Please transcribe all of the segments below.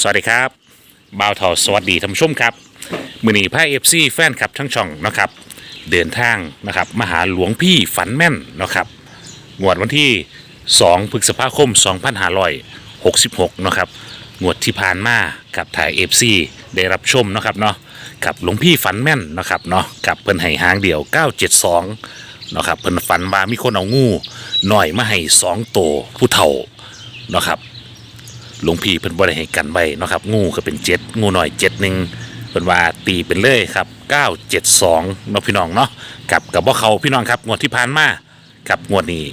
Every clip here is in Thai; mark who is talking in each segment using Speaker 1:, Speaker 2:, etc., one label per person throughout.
Speaker 1: สวัสดีครับบ่าวทอสวัสดีท่านผู้ชมครับมือนีพาเอฟซีแฟนคลับทั้งช่องนะครับ เดินทางนะครับมาหาหลวงพี่ฝันแม่นนะครับงวดวันที่ 2พฤษภาคม 2566นะครับงวดที่ผ่านมากับถ่ายเอฟซีได้รับชมนะครับเนาะกับหลวงพี่ฝันแม่นนะครับเนาะกับเพิ่นให้หางเดียว 972นะครับเพิ่นฝันว่ามีคนเอางูหน่อยมาให้สองโตผู้เฒ่านะครับ หลวงพี่เพิ่นบ่ได้ให้กันไว้เนาะครับ งูก็เป็นเจ็ดงูหน่อยเจ็ดหนึ่งเพิ่นว่าตีเป็นเลยครับเก้าเจ็ดสองเนาะพี่น้องเนาะกับกับบ่าเขาพี่น้องครับงวดที่ผ่านมากับงวดนี้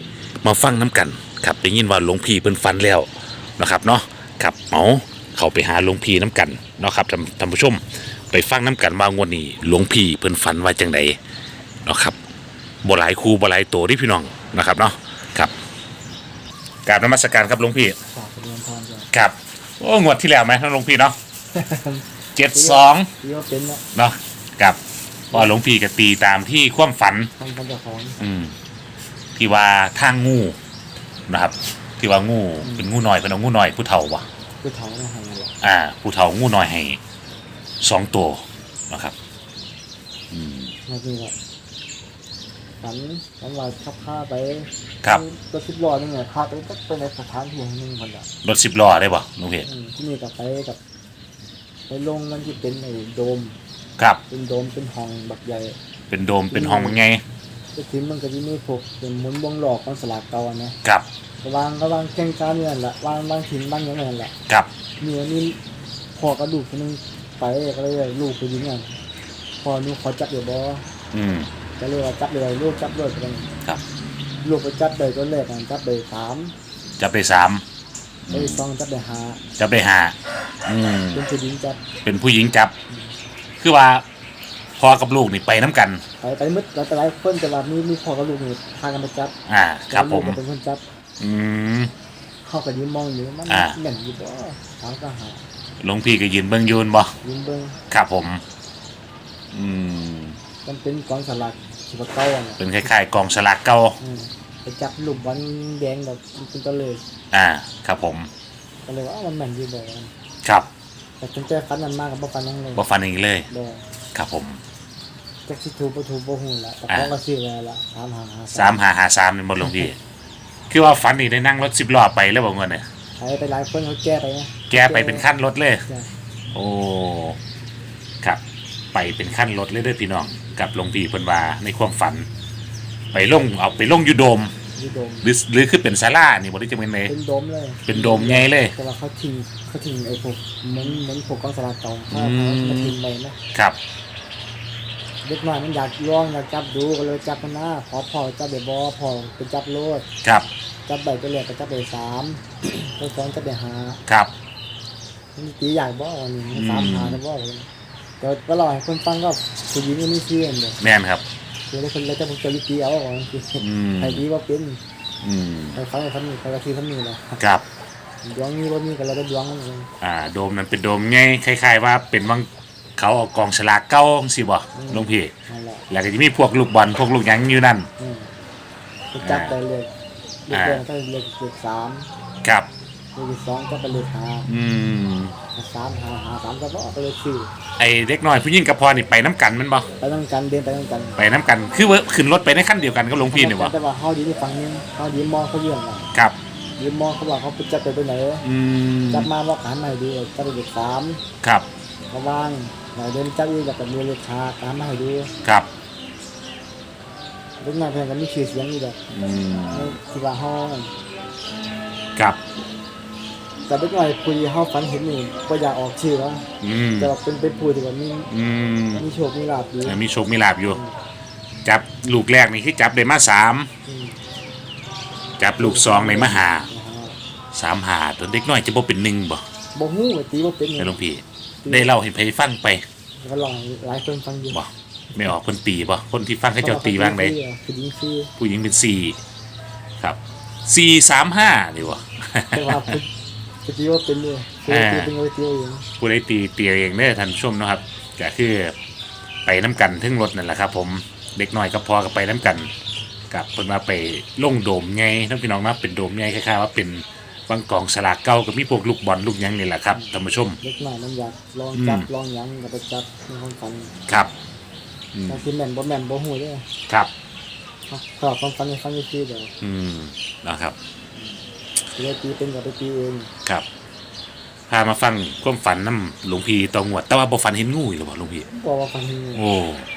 Speaker 1: มาฟังน้กันครับได้ยินว่าหลวงพี่เพิ่นฟันแล้วนะครับเนาะครับเอาเขาไปหาหลวงพี่น้กันเนาะครับท่านท่านผู้ชมไปฟังน้กันว่างวดนี้หลวงพี่เพิ่นฝันว่าจังไดเนาะครับบ่หลายคูบ่หลายตัวที่พี่น้องนะครับเนาะครับกราบนมัสการครับหลวงพี่
Speaker 2: ฝากเรียนพรจ้ะ
Speaker 1: ครับ โอ้งวดที่แล้วไหมท่านหลวงพี่เนาะเจ็ดสอง
Speaker 2: ที่ว่าเป็นเนี่ย
Speaker 1: เนาะกับพอหลวงพี่ก็ตีตามที่ความฝัน
Speaker 2: ทำกันเจ้าของ
Speaker 1: อืมที่ว่าทางงูนะครับ ที่ว่างูเป็นงูหน่อยเป็นเอางูหน่อยผู้เฒ่าวะ
Speaker 2: คือเถาเนี่ยทำกันแหละ
Speaker 1: อ่า ผู้เฒ่างูหน่อยให้สองตัวนะครับ อืม
Speaker 2: มาดีแหละฝันฝันว่าขับผ้าไป
Speaker 1: ครับ
Speaker 2: รถสิบล้อนี่ไงพาไปก็ไปในสถานที่แห่งหนึ่งคนละ
Speaker 1: รถสิบล้อได้ปะหลวงพี่
Speaker 2: อืมที่นี่กับไปกับไปลงนั่นที่เป็นไอ้โดม
Speaker 1: ครับ
Speaker 2: เป็นโดมเป็นห้องแบบใหญ่
Speaker 1: เป็นโดมเป็นห้องมันไง
Speaker 2: ก็ทีมันก็จะมีพวกเป็นหมุนวงหลอกของสลากเก่าอะนะครับระวางระวางแข่งการเนี่ยแหละวางวางถิ่นบ้างอย่างนั้นแหละ
Speaker 1: ครับ
Speaker 2: มีอันนี้พอกระดูกคนนึงไปก็เลยลูกไปยิงอะพอหนูขอจับเดี๋ยวบอ
Speaker 1: อืม
Speaker 2: ก็เลยว่าจับเลยลูกจับเลยกัน
Speaker 1: ครับ
Speaker 2: ลูกไปจับเลยตัวแรกอะจับเลยสาม
Speaker 1: จะไปสาม
Speaker 2: ไปสองจับเลยห้า
Speaker 1: จะไปหาอืม
Speaker 2: เป็นผู้หญิงจับ
Speaker 1: เป็นผู้หญิงจับ คือว่าพอกับลูกนี่ไปน้ำกัน
Speaker 2: ไปไปมืดแล้วแต่หลายคนแต่ว่ามีมีพ่อกับลูกนี่พากันไปจับ
Speaker 1: อ่า ครับผ
Speaker 2: ลูก
Speaker 1: ม
Speaker 2: ก็เป็นคนจับ
Speaker 1: อืม
Speaker 2: เข้ากับยืนมองอยู่มัน
Speaker 1: อ่า
Speaker 2: แม่นอยู่บ่ถามก็หา
Speaker 1: หลวงพี่ก็ยืนเบิ้งยูนบ่
Speaker 2: ยืนเบิ่ง
Speaker 1: ครับผม อืม
Speaker 2: มันเป็นกองสลากสิบเก้าอะนะ
Speaker 1: เป็นคล้ายๆกองสลากเก่า
Speaker 2: อืม ไปจับลูกบอลแดงแบบเป็นตัวเลย
Speaker 1: อ่า ครับผม
Speaker 2: ก็เลยว่าอ้าวมันแม่นอยู่บ่
Speaker 1: ครับ
Speaker 2: แต่จนใจฟันมันมากกับบ่ฟันนั่งเลย
Speaker 1: บ่ฟันอีกเลย
Speaker 2: บ่
Speaker 1: ครับผม
Speaker 2: จักสิถูกบ่ถูกบ่ฮู้ละแต่
Speaker 1: อ่า
Speaker 2: ของก็ซื้อไว้ละถามหาหา
Speaker 1: สามหาหาสามนี่บ่หลวงพี่ คือว่าฝันนี่ได้นั่งรถสิบล้อไปแล้วบ่เงินเนี่ย
Speaker 2: ใช้ไปหลายคนเขาแก้ไปนะ
Speaker 1: แกไปเป็นขั้นรถเลย
Speaker 2: จ้ะ
Speaker 1: โอ้ ครับ ไปเป็นขั้นรถเลยเด้อพี่น้อง กับหลวงพี่เพิ่นว่าในความฝัน ไปลงเอาไปลงอยูโดม
Speaker 2: อยู่โดม
Speaker 1: หรือหรือคือเป็นศาลานี่บ่ได้จะเป็นไง
Speaker 2: เป็นโดมเลย
Speaker 1: เป็นโดมไงเลย
Speaker 2: แต่ว่าเขาทิ้งเขาทิ้งไอ้พวกเหมือนเหมือนพวกกองสลากเก่า
Speaker 1: อื
Speaker 2: เขา
Speaker 1: ม
Speaker 2: เขาทิ้งไปนะครับ เด็กน้อยมันอยากลองอยากจับดูก็เลยจับมันหน้าขอพ่อจับเดี๋ยวบอพ่อไปจับโลด
Speaker 1: ครับ
Speaker 2: จับใบตัวแรกก็จับใบสามตัวสองจับใบห้า
Speaker 1: ครับ
Speaker 2: มีตีใหญ่บ่วันนี้
Speaker 1: อืม
Speaker 2: สามหาจะบ่วันนี้แต่ก็รอให้คนฟังก็ผู้หญิงก็มีเชื่อนเด้อ
Speaker 1: แม่นครับ
Speaker 2: คือแล้วคนแล้วจะผมจะวิตีเอาว่าคือ
Speaker 1: อืม
Speaker 2: ใครดีว่าเป็น
Speaker 1: อืม
Speaker 2: ใครฟังใครทำนี่ใครก็คือทำนี่แหละ
Speaker 1: ครับ
Speaker 2: ดวงนี้รถนี้ก็แล้วก็ดวงมันเอง
Speaker 1: อ่า โดมนั้นเป็นโดมไงคล้ายๆว่าเป็นวังเขาเอากองฉลากเก้าสิบ่หลวงพี่
Speaker 2: นั่นแหละ
Speaker 1: แล้วก็จะมีพวกลูกบอลพวกลูกหยังอยู่นั่น
Speaker 2: อืมก็จับไปเลยเลข
Speaker 1: อ่า
Speaker 2: แรกก็เลขเลขสาม
Speaker 1: ครับ
Speaker 2: เลขที่สองก็เป็นเลขห้า
Speaker 1: อืม
Speaker 2: สามหาหาสามก็บ่ก็เลยชื่อ
Speaker 1: ไอเด็กน้อยผู้หญิงกับพอนี่ไปน้ำกันแมันบ่
Speaker 2: ไปต้องกันเดินไปต้องกัน
Speaker 1: ไปน้ำกันคือว่าขึ้นรถไปในขั้นเดียวกันกับหลวงพี่นี่บ่
Speaker 2: แต่ว่าเฮาดีที่ฟังนึงเฮาดีมองเขาเรื่องอะ
Speaker 1: ครับ
Speaker 2: ดีมองเขาว่าเขาไปจับไปไปไหน
Speaker 1: อืม
Speaker 2: จับมาว่าขานใหม่ดีจับไปเลขสาม
Speaker 1: ครับ
Speaker 2: ระวังไหนเดินจับอีกแบบมีเลขห้าตามมาให้ดู
Speaker 1: ครับ
Speaker 2: เล็กน้อยเพิ่นก็มีชื่อเสียงอยู่ดอก
Speaker 1: อืม
Speaker 2: ในที่ว่าเฮานั่น
Speaker 1: ครับ
Speaker 2: แต่เล็กน้อยผู้ที่เฮาฝันเห็นนี่บ่อยากออกชื่อว่า
Speaker 1: อืม
Speaker 2: แต่ว่าเป็นเป็นผู้ที่ว่ามี
Speaker 1: อืม
Speaker 2: มีโชคมีลาภอยู่
Speaker 1: มีโชคมีลาบอยู่ จับลูกแรกนี่คือจับได้มาสาม
Speaker 2: อืม
Speaker 1: จับลูกสองในมาหาสามหาตัวเด็กน้อยจะบ่เป็นหนึ่งบ่
Speaker 2: บ่ฮู้ว่าตีบ่เป็น
Speaker 1: แต่หลวงพี่ได้เล่าให้ไผฟังไป
Speaker 2: ก็ลองหลายคนฟังอยู่
Speaker 1: บ่ไม่ออกคนตีบ่คนที่ฟังเขาเจ้าตีบ้างได
Speaker 2: คือยิงฟรี
Speaker 1: ผู้หญิงเป็นสี่ครับสี่สามห้าดีวะ
Speaker 2: แต่ว่าคื อคือตีว่าเป็นเลยคือ
Speaker 1: อ่า
Speaker 2: ตีเป็นเอาไว้ตีเอาเอง
Speaker 1: ผู้ใดตีเตียเองเด้อท่านผู้ชมเนาะครับก็คือไปน้ำกันทึ่งรถนั่นแหละครับ ผมเด็กน้อยก็พอกับไปน้ำกัน กับเพิ่นมาไปลงโดมไงทั้งพี่น้องนะเป็นโดมไงคล้ายๆว่าเป็นบางกองสลากเก่าก็มีพวกลูกบอลลูกหยังนี่แหละครับท่านผู้ชม
Speaker 2: เล็กน้อยมันอยากลองจับ
Speaker 1: อืม
Speaker 2: ลองหยังก็ไปจับในความฝัน
Speaker 1: ครับอืม
Speaker 2: บางทีแม่นบ่แม่นบ่ฮู้เด้อ
Speaker 1: ครับ
Speaker 2: ก็ความฝันในฝันซื่อๆเด้อ
Speaker 1: อืมนะครับ
Speaker 2: เลยตีเป็นก็ไปตีเอง
Speaker 1: ครับ พามาฟังความฝันน้ำหลวงพี่ตองวด แต่ว่าบ่ฝันเห็นงูอีกหรือเปล่าหลวงพี่
Speaker 2: บอกว่าฝันเห็นงู
Speaker 1: โอ้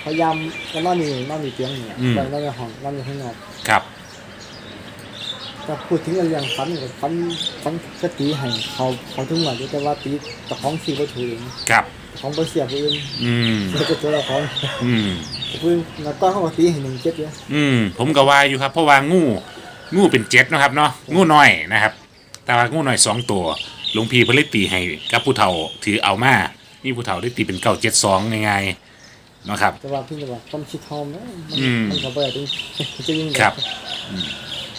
Speaker 2: พยายามก็นอนนี่นอนนี่เตียงนี่
Speaker 1: อืม
Speaker 2: นอนในห้องนอนอยู่ข้างนอก
Speaker 1: ครับ
Speaker 2: ก็พูดถึงเรื่องฝันก็ฝันฝันก็ตีให้เขาเขาถึงว่าแต่ว่าตีแต่ของสิบ่ถูกเอง
Speaker 1: ครับ
Speaker 2: ของบ่เสียผู้อื่น
Speaker 1: อืม
Speaker 2: เสียแต่ตัวละของ
Speaker 1: อืม
Speaker 2: ผู้อื่นแล้วก็เขาก็ตีให้หนึ่งเจ็ดเด้อ
Speaker 1: อืม ผมก็ว่าอยู่ครับ เพราะว่างู งูเป็นเจ็ดเนาะครับเนาะงูน้อยนะครับ แต่ว่างูน้อยสองตัวหลวงพี่เพิ่นเลยตีให้กับผู้เฒ่าถือเอามานี่ผู้เฒ่าได้ตีเป็นเก้าเจ็ดสองง่ายๆเนาะครับ
Speaker 2: แต่ว่าพี่จะว่าความคิดเฮานะมัน
Speaker 1: อืม
Speaker 2: มันก็บ่ได้ถึงจะยิ่ง
Speaker 1: ครับ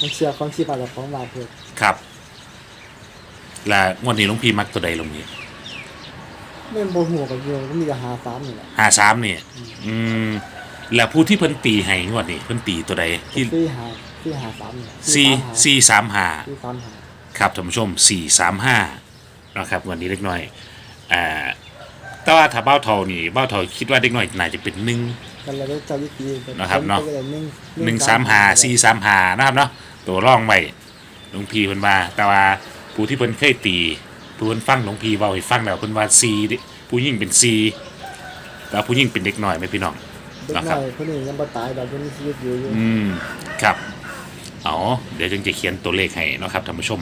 Speaker 2: มันเชื่อความคิดอะไรของเราเพิ่น
Speaker 1: ครับ และงวดนี้หลวงพี่มักตัวใดหลวงพี่
Speaker 2: แม่นบ่ฮู้ก็อยู่ก็มีแต่หาสามนี่แหละ
Speaker 1: ห้าสามนี่อืม แล้วผู้ที่เพิ่นตีให้งวดนี้เพิ่นตีตัวใดที่
Speaker 2: สี่หา สี่หาสามนี่แหละ
Speaker 1: สี่สี่สามห้า
Speaker 2: สี่สามหา
Speaker 1: ครับท่านผู้ชม435นะครับวันนี้เล็กน้อยอ่าแต่ว่าถ้าเบ้าเทานี่เบ้าเทาคิดว่าเด็กน้อยน่าจะเป็นหนึ่ง
Speaker 2: กันเลยเจ้าวิธี
Speaker 1: นะครับเนาะ
Speaker 2: พิ่ก็ได้หนึ่ง
Speaker 1: หนึ่งสามหาสี่สามหานะครับเนาะตัวร่องไว้หลวงพีเพิ่นว่าแต่ว่าผู้ที่เพิ่นเคยตีผู้เพิ่นฟังหลวงพีเว้าให้ฟังแล้วเพิ่นว่าซีผู้ยิ่งเป็นซีแต่ผู้ยิ่งเป็นเด็กน้อยไหมพี่น้อง
Speaker 2: เด็ก
Speaker 1: นะครั
Speaker 2: น้
Speaker 1: บ
Speaker 2: อยคนนี้ยังบ่ตายดอกเพิ่นมีชีวิตอยู่อยู่
Speaker 1: อืมครับ เอาเดี๋ยวจึงจะเขียนตัวเลขให้เนาะครับท่านผู้ชม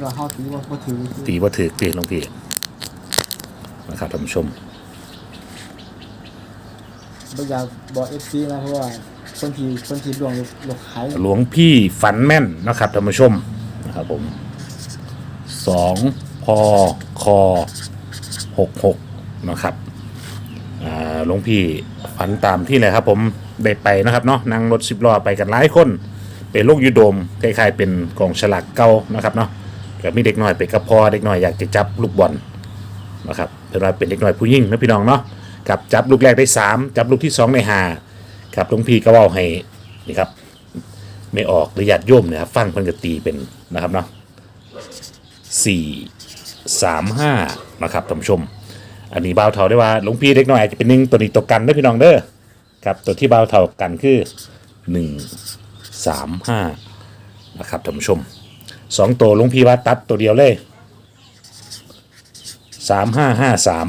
Speaker 2: เราเฮาตีว่าบ่ถือ
Speaker 1: ตีว่าถือตีหลวงพี่นะครับท่านผู้ชม
Speaker 2: บ่อยากบอก FC นะเพราะว่าคนที่คนที่ดวงหลกหาย
Speaker 1: หลวงพี่ฝันแม่นนะครับท่านผู้ชมนะครับผมสองพอคอหกหกนะครับอ่าหลวงพี่ฝันตามที่เลยครับผม ได้ไปนะครับเนาะนั่งรถสิบล้อไปกันหลายคนเป็นลูกยูโดมคล้ายๆเป็นกองฉลากเก่านะครับเนาะกับมีเด็กน้อยไปกับพอเด็กน้อยอยากจะจับลูกบอลนะครับเป็นว่าเป็นเด็กน้อยผู้ยิ่งนะพี่น้องเนาะกับจับลูกแรกได้สามจับลูกที่สองในหาครับหลวงพี่ก็เว่าให้นี่ครับไม่ออกหรือญาติโยมเนี่ยครับฟังเพิ่นก็ตีเป็นนะครับเนาะสี่สามห้านะครับท่านผู้ชม อันนี้บ่าวเท่าได้ว่าหลวงพี่เล็กน้อยอาจจะเป็นหนึ่งตัวนี้ตัวกันเด้พี่น้องเด้อ ครับตัวที่บ่าวเท่ากันคือหนึ่งสามห้านะครับท่านผู้ชมสองตัวหลวงพี่ว่าตัดตัวเดียวเลยสามห้าห้าสาม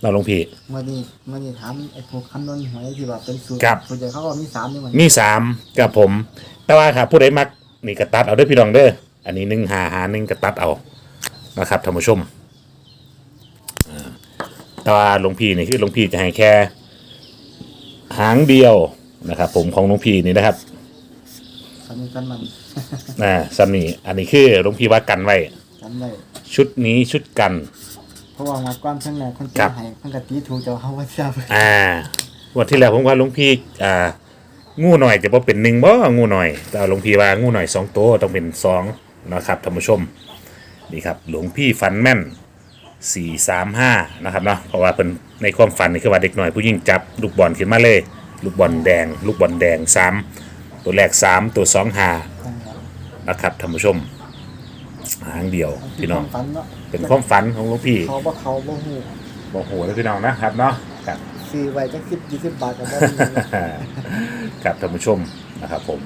Speaker 1: เราหลวงพี่
Speaker 2: เมื่อนี้เมื่อนี้ถามไอ้พวกคำนวณหวยที่ว่าเป็นสูตร
Speaker 1: ครับ
Speaker 2: ส่วนใหญ่เขาก็มีสามนี่มัน
Speaker 1: มีสามกับผม แต่ว่าครับผู้ใดมักนี่กระตัดเอาเด้วยพี่น้องเด้ออันนี้หนึ่งหาหาหนึ่งกระตัดเอานะครับท่านผู้ชมอ่าแต่ว่าหลวงพี่นี่คือหลวงพี่จะให้แค่ หางเดียวนะครับ ผมของหลวงพี่นี่นะครับ
Speaker 2: กันกันมัน
Speaker 1: อ่าซัมนี่อันนี้คือหลวงพี่ว่ากันไว้
Speaker 2: กันได้
Speaker 1: ชุดนี้ชุดกัน
Speaker 2: เพราะว่ามาความข้างในคน
Speaker 1: ครั
Speaker 2: เจ้า
Speaker 1: บ
Speaker 2: ให้คนกตีถูกเจ้าเขาว่าเจ้า
Speaker 1: อ่าวันที่แล้วผมว่าหลวงพี่อ่างูหน่อยจะพอเป็นหนึ่งบ่งูหน่อยแต่หลวงพี่ว่างูหน่อยสองตัวต้องเป็นสองนะครับท่านผู้ชมนี่ครับหลวงพี่ฝันแม่น สี่สามห้านะครับเนาะเพราะว่าเป็นในความฝันนี่คือว่าเด็กหน่อยผู้ยิ่งจับลูกบอลขึ้นมาเลย ลูกบอลแดง ลูกบอลแดงสามตัวแรกสามตัวสองห้านะครับท่านผู้ชมหางเดียวพี่น้อง
Speaker 2: ฝันเนาะ
Speaker 1: เป็นความฝันของหลวงพี่
Speaker 2: เขาบ่เขาบ่ฮู้
Speaker 1: บอกโหแล้วพี่น้องนะครับเนาะครับ
Speaker 2: ซื้อไว้จัก10 20บาทก็บ่มี
Speaker 1: กับท่านผู้ชมนะครับผม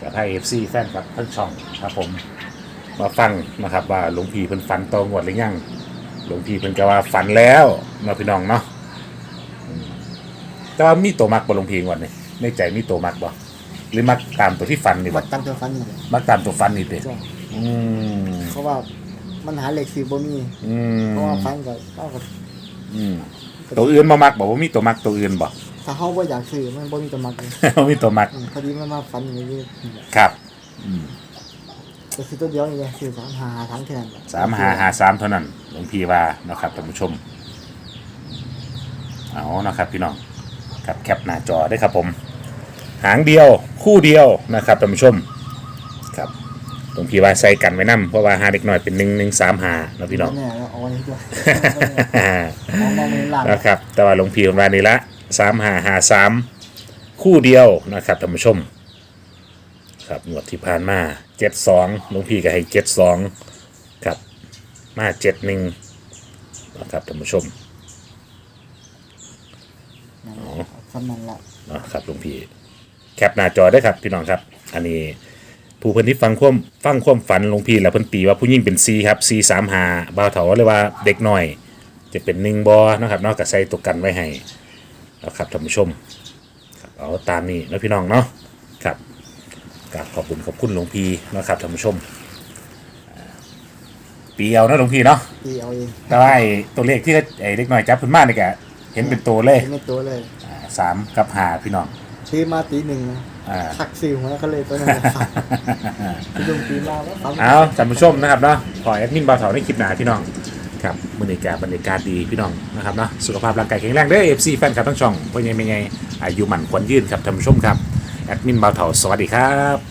Speaker 1: กับให้เอฟซีแฟนกับทั้งช่องครับผม มาฟังนะครับว่าหลวงพี่เพิ่นฝันตองวดหรือยัง หลวงพี่เพิ่นก็ว่าฝันแล้วเนาะพี่น้องเนาะอืมแต่ว่ามีตัวมักบ่หลวงพี่งวดนี่ในใจมีตัวมักบ่หรือมักตามตัวที่ฝันนี่
Speaker 2: มั
Speaker 1: บ่
Speaker 2: กตามตัวฝันนี่แหละ
Speaker 1: มักตามตัวฝันนี่ติ
Speaker 2: จ้ะ
Speaker 1: อืม
Speaker 2: เพราะว่ามันหาเลขสิบ่มี
Speaker 1: อืม
Speaker 2: เพราะว่าฝันก็เอาก็
Speaker 1: อืมตัวอื่นบ่มักบ่ว่ามีตัวมักตัวอื่นบ่
Speaker 2: ถ้าเฮาบ่อยากซื้อมันบ่มีตัวมักเลย
Speaker 1: มีตัวมัก
Speaker 2: อืมพอดีมันมาฝันอย่างนี้
Speaker 1: ครับอืม
Speaker 2: ก็คือตัวเดียวนี่แหละคือ3 5 5ทั้งแค่นั้นแหละ
Speaker 1: สามหาหาสามเท่านั้นหลวงพี่ว่านะครับท่านผู้ชม เอานะครับพี่น้องกับแคปหน้าจอได้ครับผม หางเดียวคู่เดียวนะครับท่านผู้ชมครับหลวงพี่ว่าใส่กันไว้นํเพราะว่าหาเด็กหน่อยเป็นหนึ่งหนึ่งสามหานะพี่น้อง
Speaker 2: แน่แล้วเอาไว้ให้ด้วยมองมองในหลัง
Speaker 1: นะครับแต่ว่าหลวงพี่ว่านี่ละสามหาหาสามคู่เดียวนะครับท่านผู้ชม คนะครับงวดที่ผ่านมาเจ็ดสองหลวงพี่ก็ให้เจ็ดสองครับมาเจ็ดหนึ่งนะครับท่านผู้ชม
Speaker 2: นั่นแหละคำนั้นละ
Speaker 1: เนาะครับหลวงพี่แคปหน้าจอได้ครับพี่น้องครับ อันนี้ผู้เพิ่นที่ฟังความฟังความฝันหลวงพี่แล้วเพิ่นตีว่าผู้หญิงเป็นซีครับซีสามหาบ่าวเถาเลยว่าเด็กน้อย จะเป็นหนึ่งบอนะครับเนอกจากใส่ตัวกันไว้ให้นะครับท่านผู้ชมครับเอาตามนี้นะพี่น้องเนาะครับ กราบขอบคุณขอบคุณหลวงพี่นะครับท่านผู้ชมอ่าปีเอานะหลวงพี่เนาะ
Speaker 2: ตีเอาเอง
Speaker 1: แต่ว่าไอ้ตัวเลขที่ไอ้เล็กน้อยจับขึ้นมาเนี่ยแกเห็นเป็นตัวเลย
Speaker 2: ไม่ตัวเลย
Speaker 1: อ่าสามกับหาพี่น้อง
Speaker 2: ซื้อมาตีหนึ่งนะ
Speaker 1: อ่า
Speaker 2: ขักซิวหัวเขาเลยตัวนั้นนะคือดงตีมาว่าปั๊ม
Speaker 1: เอาท่านผู้ชมนะครับเนาะขอแอดมินบาวเถาในคลิปหนาพี่น้องครับบรรยากาศบรรยากาศดีพี่น้องนะครับเนาะสุขภาพร่างกายแข็งแรงเด้อเอฟซีแฟนคลับทั้งช่องเป็นไงเป็นไงอายุหมันควรยืนครับท่านผู้ชมครับ แอดมินบาวเถาสวัสดีครับ